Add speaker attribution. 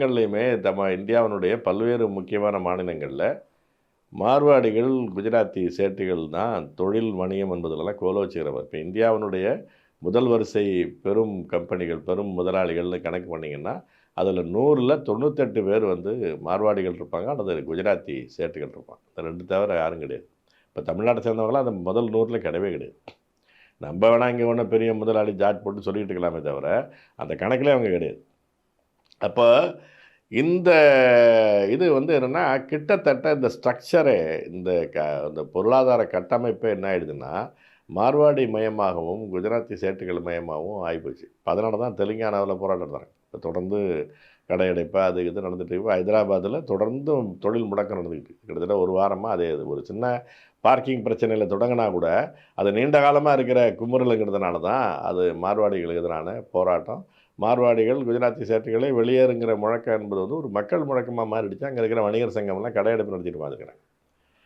Speaker 1: இடங்கள்லையுமே நம்ம இந்தியாவினுடைய பல்வேறு முக்கியமான மாநிலங்களில் மார்வாடிகள் குஜராத்தி சேட்டுகள் தான் தொழில் வணிகம் என்பதிலெல்லாம் கோலோச்சுகிறவர் இப்போ இந்தியாவினுடைய முதல் வரிசை பெரும் கம்பெனிகள் பெரும் முதலாளிகள்னு கணக்கு பண்ணிங்கன்னா அதில் நூறில் தொண்ணூத்தெட்டு பேர் வந்து மார்வாடிகள் இருப்பாங்க அல்லது குஜராத்தி சேட்டுகள் இருப்பாங்க. இந்த ரெண்டு தவிர யாரும் கிடையாது. இப்போ தமிழ்நாட்டை சேர்ந்தவங்களாம் அந்த முதல் நூறில் கிடையவே கிடையாது. நம்ம வேணால் இங்கே ஒன்றும் பெரிய முதலாளி ஜாட் போட்டு சொல்லிட்டு இருக்கலாமே தவிர அந்த கணக்கில் அவங்க கிடையாது. அப்போ இந்த இது வந்து என்னென்னா கிட்டத்தட்ட இந்த ஸ்ட்ரக்சரு இந்த க இந்த பொருளாதார கட்டமைப்பே என்ன ஆயிடுதுன்னா மார்வாடி மயமாகவும் குஜராத்தி சேட்டுகள் மயமாகவும் ஆகிப்போச்சு அதனால தான் தெலுங்கானாவில் போராட்டம் நடந்தாங்க இப்போ தொடர்ந்து கடையடைப்பு அது இது நடந்துகிட்டு ஹைதராபாத்தில் தொடர்ந்து தொழில் முடக்கம் நடந்துக்கிட்டு கிட்டத்தட்ட ஒரு வாரமாக அதே இது. ஒரு சின்ன பார்க்கிங் பிரச்சனையில் தொடங்கினா கூட அது நீண்ட காலமாக இருக்கிற குமுறலுங்கிறதுனால தான் அது மார்வாடிகளுக்கு எதிரான போராட்டம். மார்வாடிகள் குஜராத்தி சேட்டுகளை வெளியேறுங்கிற முழக்கம் என்பது வந்து ஒரு மக்கள் முழக்கமாக மாறிடுச்சு. அங்கே இருக்கிற வணிகர் சங்கம்லாம் கடையெடுப்பு நடத்திட்டு பார்த்துக்கிறாங்க